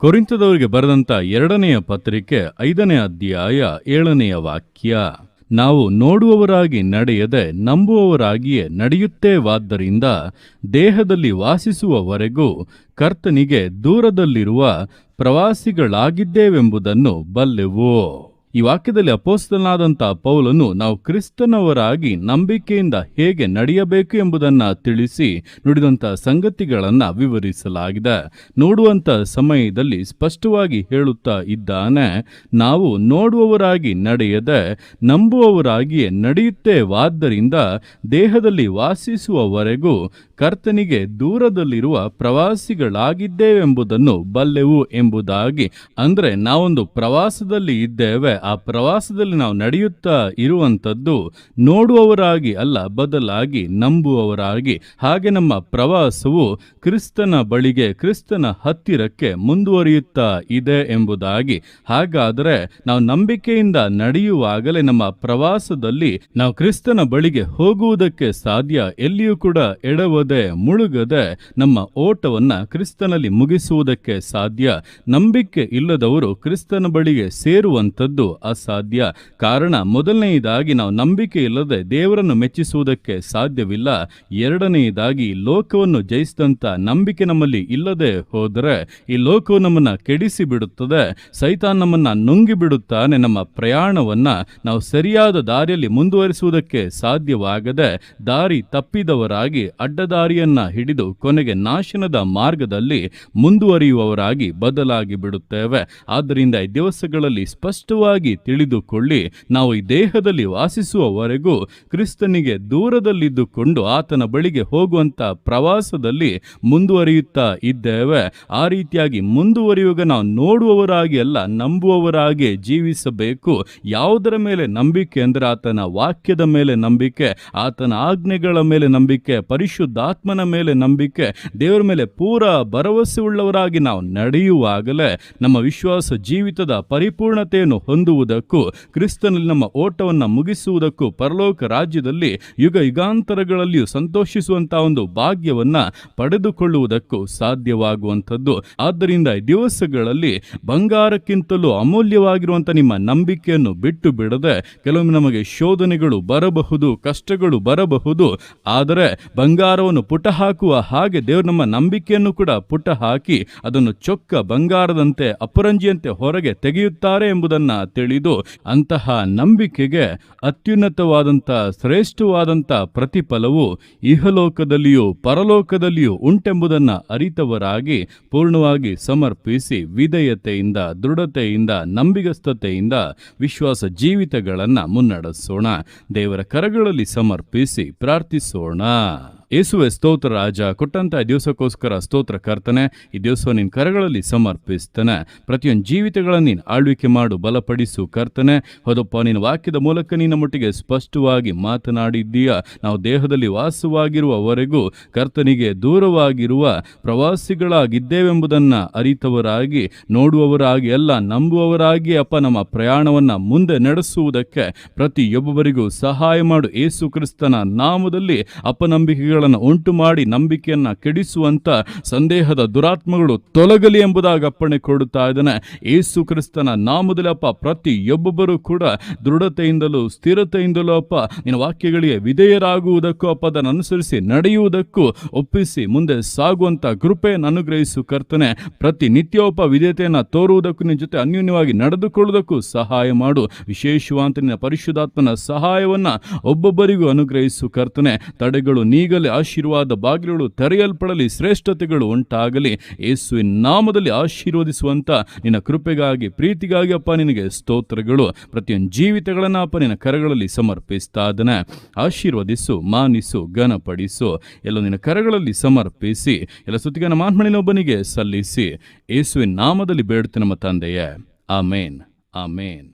ಕೊರಿಂತದವರಿಗೆ ಬರೆದಂತ ಎರಡನೆಯ ಪತ್ರಿಕೆ ಐದನೇ ಅಧ್ಯಾಯ ಏಳನೆಯ ವಾಕ್ಯ, ನಾವು ನೋಡುವವರಾಗಿ ನಡೆಯದೆ ನಂಬುವವರಾಗಿಯೇ ನಡೆಯುತ್ತೇವಾದ್ದರಿಂದ ದೇಹದಲ್ಲಿ ವಾಸಿಸುವವರೆಗೂ ಕರ್ತನಿಗೆ ದೂರದಲ್ಲಿರುವ ಪ್ರವಾಸಿಗಳಾಗಿದ್ದೇವೆಂಬುದನ್ನು ಬಲ್ಲೆವು. ಈ ವಾಕ್ಯದಲ್ಲಿ ಅಪೋಸ್ತನಾದಂಥ ಪೌಲನು ನಾವು ಕ್ರಿಸ್ತನವರಾಗಿ ನಂಬಿಕೆಯಿಂದ ಹೇಗೆ ನಡೆಯಬೇಕು ಎಂಬುದನ್ನ ತಿಳಿಸಿ ನುಡಿದಂಥ ಸಂಗತಿಗಳನ್ನು ವಿವರಿಸಲಾಗಿದೆ. ನೋಡುವಂಥ ಸಮಯದಲ್ಲಿ ಸ್ಪಷ್ಟವಾಗಿ ಹೇಳುತ್ತಾ ಇದ್ದಾನೆ, ನಾವು ನೋಡುವವರಾಗಿ ನಡೆಯದೆ ನಂಬುವವರಾಗಿಯೇ ನಡೆಯುತ್ತೇವಾದ್ದರಿಂದ ದೇಹದಲ್ಲಿ ವಾಸಿಸುವವರೆಗೂ ಕರ್ತನಿಗೆ ದೂರದಲ್ಲಿರುವ ಪ್ರವಾಸಿಗಳಾಗಿದ್ದೇವೆಂಬುದನ್ನು ಬಲ್ಲೆವು ಎಂಬುದಾಗಿ, ಅಂದರೆ ನಾವೊಂದು ಪ್ರವಾಸದಲ್ಲಿ ಇದ್ದೇವೆ ಆ ಪ್ರವಾಸದಲ್ಲಿ ನಾವು ನಡೆಯುತ್ತಾ ಇರುವಂಥದ್ದು ನೋಡುವವರಾಗಿ ಅಲ್ಲ, ಬದಲಾಗಿ ನಂಬುವವರಾಗಿ. ಹಾಗೆ ನಮ್ಮ ಪ್ರವಾಸವು ಕ್ರಿಸ್ತನ ಬಳಿಗೆ, ಕ್ರಿಸ್ತನ ಹತ್ತಿರಕ್ಕೆ ಮುಂದುವರಿಯುತ್ತಾ ಇದೆ ಎಂಬುದಾಗಿ. ಹಾಗಾದರೆ ನಾವು ನಂಬಿಕೆಯಿಂದ ನಡೆಯುವಾಗಲೇ ನಮ್ಮ ಪ್ರವಾಸದಲ್ಲಿ ನಾವು ಕ್ರಿಸ್ತನ ಬಳಿಗೆ ಹೋಗುವುದಕ್ಕೆ ಸಾಧ್ಯ ಎಲ್ಲಿಯೂ ಕೂಡ ಎಡವದೆ, ಮುಳುಗದೆ ನಮ್ಮ ಓಟವನ್ನು ಕ್ರಿಸ್ತನಲ್ಲಿ ಮುಗಿಸುವುದಕ್ಕೆ ಸಾಧ್ಯ. ನಂಬಿಕೆ ಇಲ್ಲದವರು ಕ್ರಿಸ್ತನ ಬಳಿಗೆ ಸೇರುವಂಥದ್ದು ಅಸಾಧ್ಯ. ಕಾರಣ, ಮೊದಲನೆಯದಾಗಿ ನಾವು ನಂಬಿಕೆ ಇಲ್ಲದೆ ದೇವರನ್ನು ಮೆಚ್ಚಿಸುವುದಕ್ಕೆ ಸಾಧ್ಯವಿಲ್ಲ. ಎರಡನೆಯದಾಗಿ, ಲೋಕವನ್ನು ಜಯಿಸಿದಂಥ ನಂಬಿಕೆ ನಮ್ಮಲ್ಲಿ ಇಲ್ಲದೆ ಹೋದರೆ ಈ ಲೋಕವು ನಮ್ಮನ್ನ ಕೆಡಿಸಿ ಬಿಡುತ್ತದೆ ಸೈತಾನ್ ನಮ್ಮನ್ನ ನುಂಗಿಬಿಡುತ್ತಾನೆ. ನಮ್ಮ ಪ್ರಯಾಣವನ್ನ ನಾವು ಸರಿಯಾದ ದಾರಿಯಲ್ಲಿ ಮುಂದುವರಿಸುವುದಕ್ಕೆ ಸಾಧ್ಯವಾಗದೆ ದಾರಿ ತಪ್ಪಿದವರಾಗಿ ಅಡ್ಡದಾರಿಯನ್ನ ಹಿಡಿದು ಕೊನೆಗೆ ನಾಶನದ ಮಾರ್ಗದಲ್ಲಿ ಮುಂದುವರಿಯುವವರಾಗಿ ಬದಲಾಗಿ ಬಿಡುತ್ತೇವೆ ಆದ್ದರಿಂದ ಈ ದಿವಸಗಳಲ್ಲಿ ಸ್ಪಷ್ಟವಾಗಿ ತಿಳಿದುಕೊಳ್ಳಿ, ನಾವು ಈ ದೇಹದಲ್ಲಿ ವಾಸಿಸುವವರೆಗೂ ಕ್ರಿಸ್ತನಿಗೆ ದೂರದಲ್ಲಿದ್ದುಕೊಂಡು ಆತನ ಬಳಿಗೆ ಹೋಗುವಂತ ಪ್ರವಾಸದಲ್ಲಿ ಮುಂದುವರಿಯುತ್ತಾ ಇದ್ದೇವೆ. ಆ ರೀತಿಯಾಗಿ ಮುಂದುವರಿಯುವಾಗ ನಾವು ನೋಡುವವರಾಗಿ ಅಲ್ಲ, ನಂಬುವವರಾಗಿ ಜೀವಿಸಬೇಕು. ಯಾವುದರ ಮೇಲೆ ನಂಬಿಕೆ ಅಂದರೆ ಆತನ ವಾಕ್ಯದ ಮೇಲೆ ನಂಬಿಕೆ, ಆತನ ಆಜ್ಞೆಗಳ ಮೇಲೆ ನಂಬಿಕೆ, ಪರಿಶುದ್ಧಾತ್ಮನ ಮೇಲೆ ನಂಬಿಕೆ, ದೇವರ ಮೇಲೆ ಪೂರ ಭರವಸೆ ಉಳ್ಳವರಾಗಿ ನಾವು ನಡೆಯುವಾಗಲೇ ನಮ್ಮ ವಿಶ್ವಾಸ, ಜೀವಿತದ ಪರಿಪೂರ್ಣತೆಯನ್ನು ಹೊಂದುವುದಕ್ಕೂ, ಕ್ರಿಸ್ತನಲ್ಲಿ ನಮ್ಮ ಓಟವನ್ನು ಮುಗಿಸುವುದಕ್ಕೂ ಪರಲೋಕ ರಾಜ್ಯದಲ್ಲಿ ಯುಗ ಯುಗಾಂತರಗಳಲ್ಲಿಯೂ ಸಂತೋಷಿಸುವಂತಹ ಒಂದು ಭಾಗ್ಯವನ್ನ ಪಡೆದುಕೊಳ್ಳುವುದಕ್ಕೂ ಸಾಧ್ಯವಾಗುವಂಥದ್ದು. ಆದ್ದರಿಂದ ದಿವಸಗಳಲ್ಲಿ ಬಂಗಾರಕ್ಕಿಂತಲೂ ಅಮೂಲ್ಯವಾಗಿರುವಂಥ ನಿಮ್ಮ ನಂಬಿಕೆಯನ್ನು ಬಿಟ್ಟು ಬಿಡದೆ ಕೆಲವೊಮ್ಮೆ ನಮಗೆ ಶೋಧನೆಗಳು ಬರಬಹುದು, ಕಷ್ಟಗಳು ಬರಬಹುದು. ಆದರೆ ಬಂಗಾರವನ್ನು ಪುಟ ಹಾಕುವ ಹಾಗೆ ದೇವರು ನಮ್ಮ ನಂಬಿಕೆಯನ್ನು ಕೂಡ ಪುಟ ಹಾಕಿ ಅದನ್ನು ಚೊಕ್ಕ ಬಂಗಾರದಂತೆ ಅಪರಂಜಿಯಂತೆ ಹೊರಗೆ ತೆಗೆಯುತ್ತಾರೆ ಎಂಬುದನ್ನ ತಿಳಿದು ಅಂತಹ ನಂಬಿಕೆಗೆ ಅತ್ಯುನ್ನತವಾದಂಥ ಶ್ರೇಷ್ಠವಾದಂಥ ಪ್ರತಿಫಲವು ಇಹಲೋಕದಲ್ಲಿಯೂ ಪರಲೋಕದಲ್ಲಿಯೂ ಉಂಟೆಂಬುದನ್ನು ಅರಿತವರಾಗಿ ಪೂರ್ಣವಾಗಿ ಸಮರ್ಪಿಸಿ ವಿಧೇಯತೆಯಿಂದ, ದೃಢತೆಯಿಂದ, ನಂಬಿಗಸ್ತತೆಯಿಂದ ವಿಶ್ವಾಸ ಜೀವಿತಗಳನ್ನು ಮುನ್ನಡೆಸೋಣ. ದೇವರ ಕರಗಳಲ್ಲಿ ಸಮರ್ಪಿಸಿ ಪ್ರಾರ್ಥಿಸೋಣ. ಯೇಸುವೆ ಸ್ತೋತ್ರ ರಾಜ, ಕೊಟ್ಟಂತ ದಿವಸಕ್ಕೋಸ್ಕರ ಸ್ತೋತ್ರ ಕರ್ತನೆ, ಈ ದಿವಸ ನಿನ್ನ ಕರಗಳಲ್ಲಿ ಸಮರ್ಪಿಸ್ತಾನೆ. ಪ್ರತಿಯೊಂದು ಜೀವಿತಗಳನ್ನು ನೀನು ಆಳ್ವಿಕೆ ಮಾಡು, ಬಲಪಡಿಸು ಕರ್ತನೆ. ಹೌದಪ್ಪ, ನಿನ್ನ ವಾಕ್ಯದ ಮೂಲಕ ನಿನ್ನ ಮಟ್ಟಿಗೆ ಸ್ಪಷ್ಟವಾಗಿ ಮಾತನಾಡಿದ್ದೀಯ? ನಾವು ದೇಹದಲ್ಲಿ ವಾಸವಾಗಿರುವವರೆಗೂ ಕರ್ತನಿಗೆ ದೂರವಾಗಿರುವ ಪ್ರವಾಸಿಗಳಾಗಿದ್ದೇವೆಂಬುದನ್ನು ಅರಿತವರಾಗಿ, ನೋಡುವವರಾಗಿ ಎಲ್ಲ ನಂಬುವವರಾಗಿ ಅಪ್ಪ, ನಮ್ಮ ಪ್ರಯಾಣವನ್ನು ಮುಂದೆ ನಡೆಸುವುದಕ್ಕೆ ಪ್ರತಿಯೊಬ್ಬರಿಗೂ ಸಹಾಯ ಮಾಡು. ಏಸು ಕ್ರಿಸ್ತನ ನಾಮದಲ್ಲಿ ಅಪನಂಬಿಕೆಗಳನ್ನು ಉಂಟು ಮಾಡಿ ನಂಬಿಕೆಯನ್ನ ಕೆಡಿಸುವಂತ ಸಂದೇಹದ ದುರಾತ್ಮಗಳು ತೊಲಗಲಿ ಎಂಬುದಾಗಿ ಅಪ್ಪಣೆ ಕೊಡುತ್ತಾ ಇದ್ದಾನೆ. ಏಸು ಕ್ರಿಸ್ತನ ನಾಮದಲ್ಲಪ್ಪ ಪ್ರತಿಯೊಬ್ಬೊಬ್ಬರೂ ಕೂಡ ದೃಢತೆಯಿಂದಲೂ ಸ್ಥಿರತೆಯಿಂದಲೂ ಅಪ್ಪ, ನಿನ್ನ ವಾಕ್ಯಗಳಿಗೆ ವಿಧೇಯರಾಗುವುದಕ್ಕೂ ಅಪ್ಪ, ಅದನ್ನು ಅನುಸರಿಸಿ ನಡೆಯುವುದಕ್ಕೂ ಒಪ್ಪಿಸಿ ಮುಂದೆ ಸಾಗುವಂಥ ಕೃಪೆಯನ್ನು ಅನುಗ್ರಹಿಸು ಕರ್ತನೆ. ಪ್ರತಿ ನಿತ್ಯೋಪ ವಿಧೇಯತೆಯನ್ನು ತೋರುವುದಕ್ಕೂ ನಿನ್ನ ಜೊತೆ ಅನ್ಯೋನ್ಯವಾಗಿ ನಡೆದುಕೊಳ್ಳುವುದಕ್ಕೂ ಸಹಾಯ ಮಾಡು. ವಿಶೇಷವಾದ ನಿನ್ನ ಪರಿಶುದ್ಧಾತ್ಮನ ಸಹಾಯವನ್ನ ಒಬ್ಬೊಬ್ಬರಿಗೂ ಅನುಗ್ರಹಿಸು ಕರ್ತನೆ. ತಡೆಗಳು ನೀಗಲಿ ಆಶೀರ್ವಾದ ಬಾಗಿಲುಗಳು ತೆರೆಯಲ್ಪಡಲಿ, ಶ್ರೇಷ್ಠತೆಗಳು ಉಂಟಾಗಲಿ. ಯೇಸುವಿನ ನಾಮದಲ್ಲಿ ಆಶೀರ್ವದಿಸುವಂತ ನಿನ್ನ ಕೃಪೆಗಾಗಿ, ಪ್ರೀತಿಗಾಗಿ ಅಪ್ಪ ನಿನಗೆ ಸ್ತೋತ್ರಗಳು. ಪ್ರತಿಯೊಂದು ಜೀವಿತಗಳನ್ನ ಅಪ್ಪ ನಿನ್ನ ಕರಗಳಲ್ಲಿ ಸಮರ್ಪಿಸ್ತಾ ಆಶೀರ್ವದಿಸು, ಮಾನಿಸು, ಘನಪಡಿಸು. ಎಲ್ಲ ನಿನ್ನ ಕರಗಳಲ್ಲಿ ಸಮರ್ಪಿಸಿ, ಎಲ್ಲ ಸುತ್ತಿಗನ ಮಾನ್ಮಣಿನೊಬ್ಬನಿಗೆ ಸಲ್ಲಿಸಿ. ಯೇಸುವಿನ ನಾಮದಲ್ಲಿ ಬೇಡುತ್ತೆ ನಮ್ಮ ತಂದೆಯೇ. ಆಮೇನ್. ಆಮೇನ್.